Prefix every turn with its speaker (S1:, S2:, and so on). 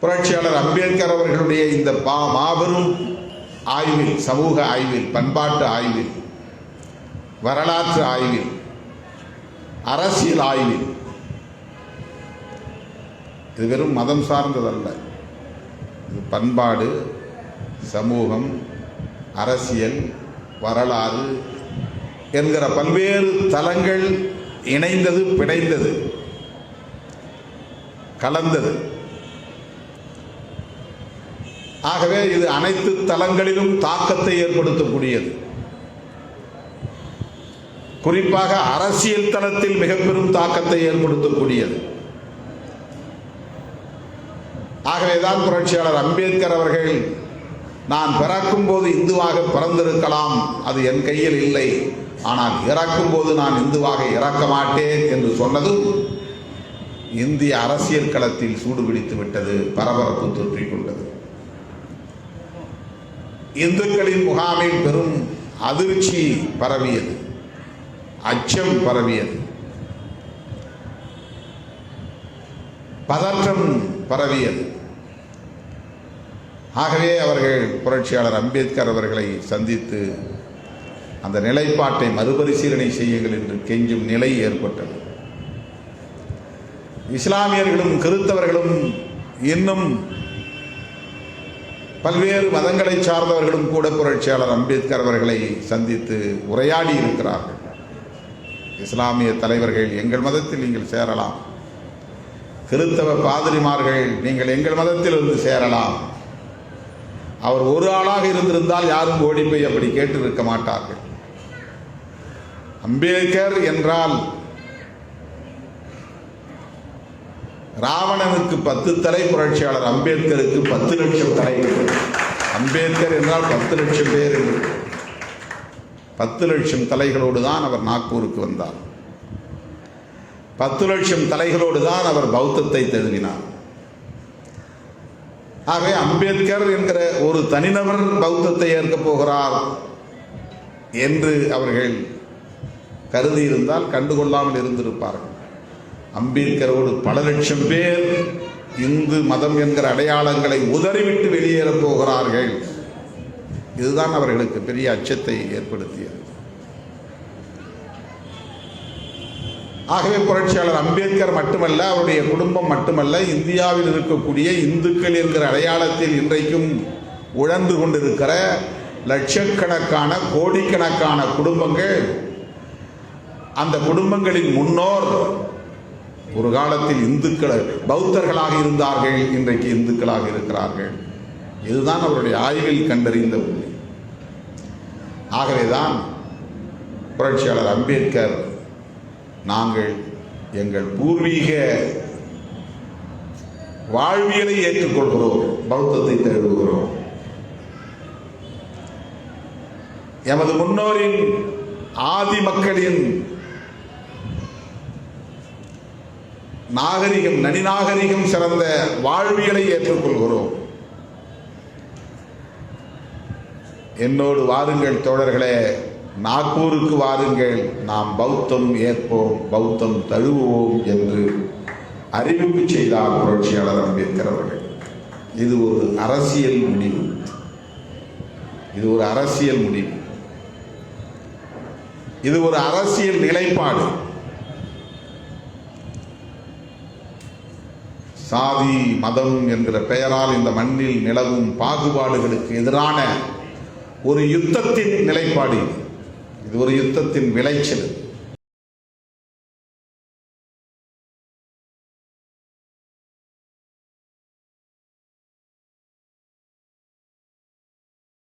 S1: புரட்சியாளர் அம்பேத்கர் அவர்களுடைய இந்த பா மாபெரும் ஆய்வில் சமூக ஆய்வில் பண்பாட்டு ஆய்வில் வரலாற்று ஆய்வில் அரசியல் ஆய்வில் இது வெறும் மதம் சார்ந்ததல்ல. இது பண்பாடு சமூகம் அரசியல் வரலாறு என்கிற பல்வேறு தலங்கள் இணைந்தது பிணைந்தது கலந்தது. ஆகவே இது அனைத்து தலங்களிலும் தாக்கத்தை ஏற்படுத்தக்கூடியது. குறிப்பாக அரசியல் தளத்தில் மிக பெரும் தாக்கத்தை ஏற்படுத்தக்கூடியது. ஆகவேதான் புரட்சியாளர் அம்பேத்கர் அவர்கள் நான் பிறக்கும் போது இந்துவாக பிறந்திருக்கலாம் அது என் கையில் இல்லை. ஆனால் இறக்கும் போது நான் இந்துவாக இறக்க மாட்டேன் என்று சொன்னதும் இந்திய அரசியல் களத்தில் சூடுபிடித்து விட்டது பரபரப்பு தொற்றிக் கொண்டது. இந்துக்களின் முகாமில் பெரும் அதிர்ச்சி பரவியது. அச்சம் பரவியது. பதற்றம் பரவியது. ஆகவே அவர்கள் புரட்சியாளர் அம்பேத்கர் அவர்களை சந்தித்து அந்த நிலைப்பாட்டை மறுபரிசீலனை செய்யுங்கள் என்று கெஞ்சும் நிலை ஏற்பட்டது. இஸ்லாமியர்களும் கிறித்தவர்களும் இன்னும் பல்வேறு மதங்களை சார்ந்தவர்களும் கூட புரட்சியாளர் அம்பேத்கர் அவர்களை சந்தித்து உரையாடி இருக்கிறார்கள். இஸ்லாமிய தலைவர்கள் எங்கள் மதத்தில் நீங்கள் சேரலாம். கிறித்தவ பாதிரிமார்கள் நீங்கள் எங்கள் மதத்தில் வந்து சேரலாம். அவர் ஒரு ஆளாக இருந்திருந்தால் யாரும் ஓடி போய் அப்படி கேட்டிருக்க மாட்டார்கள். அம்பேத்கர் என்றால் ராவணனுக்கு பத்து தலை புரட்சியாளர் அம்பேத்கருக்கு பத்து லட்சம் தலை. அம்பேத்கர் என்றால் பத்து லட்சம் பேர் பத்து லட்சம் தலைகளோடு தான் அவர் நாக்பூருக்கு வந்தார். பத்து லட்சம் தலைகளோடு தான் அவர் பௌத்தத்தை தழுவினார் ஆகவே அம்பேத்கர் என்கிற ஒரு தனிநபர் பௌத்தத்தை ஏற்கப் போகிறார் என்று அவர்கள் கருதி இருந்தால் கண்டுகொள்ளாமல் இருந்திருப்பார்கள். அம்பேத்கரோடு பல லட்சம் பேர் இந்து மதம் என்கிற அடையாளங்களை உதறிவிட்டு வெளியேறப் போகிறார்கள். இதுதான் அவர்களுக்கு பெரிய அச்சத்தை ஏற்படுத்தியது. ஆகவே புரட்சியாளர் அம்பேத்கர் மட்டுமல்ல அவருடைய குடும்பம் மட்டுமல்ல இந்தியாவில் இருக்கக்கூடிய இந்துக்கள் என்கிற அடையாளத்தில் இன்றைக்கும் உழந்து கொண்டிருக்கிற லட்சக்கணக்கான கோடிக்கணக்கான குடும்பங்கள் அந்த குடும்பங்களின் முன்னோர் ஒரு காலத்தில் இந்துக்கள் பௌத்தர்களாக இருந்தார்கள் இன்றைக்கு இந்துக்களாக இருக்கிறார்கள். இதுதான் அவருடைய ஆய்வில் கண்டறிந்த உண்மை. ஆகவேதான் புரட்சியாளர் அம்பேத்கர் நாங்கள் எங்கள் பூர்வீக வாழ்வியலை ஏற்றுக்கொள்கிறோம் பௌத்தத்தை தழுவுகிறோம் எமது முன்னோரின் ஆதி மக்களின் நாகரிகம் நடிநாகரிகம் சிறந்த வாழ்வியலை ஏற்றுக்கொள்கிறோம். என்னோடு வாருங்கள் தோழர்களே நாக்பூருக்கு வாருங்கள். நாம் பௌத்தம் ஏற்போம் பௌத்தம் தழுவுவோம் என்று அறிவிப்பு செய்தார் புரட்சியாளர் அம்பேத்கர் அவர்கள். இது ஒரு அரசியல் முடிவு. இது ஒரு அரசியல் முடிவு. இது ஒரு அரசியல் நிலைப்பாடு. சாதி மதம் என்கிற பெயரால் இந்த மண்ணில் நிலவும் பாகுபாடுகளுக்கு எதிரான ஒரு யுத்தத்தின் நிலைப்பாடு இது. இது ஒரு யுத்தத்தின் விளைச்சல்.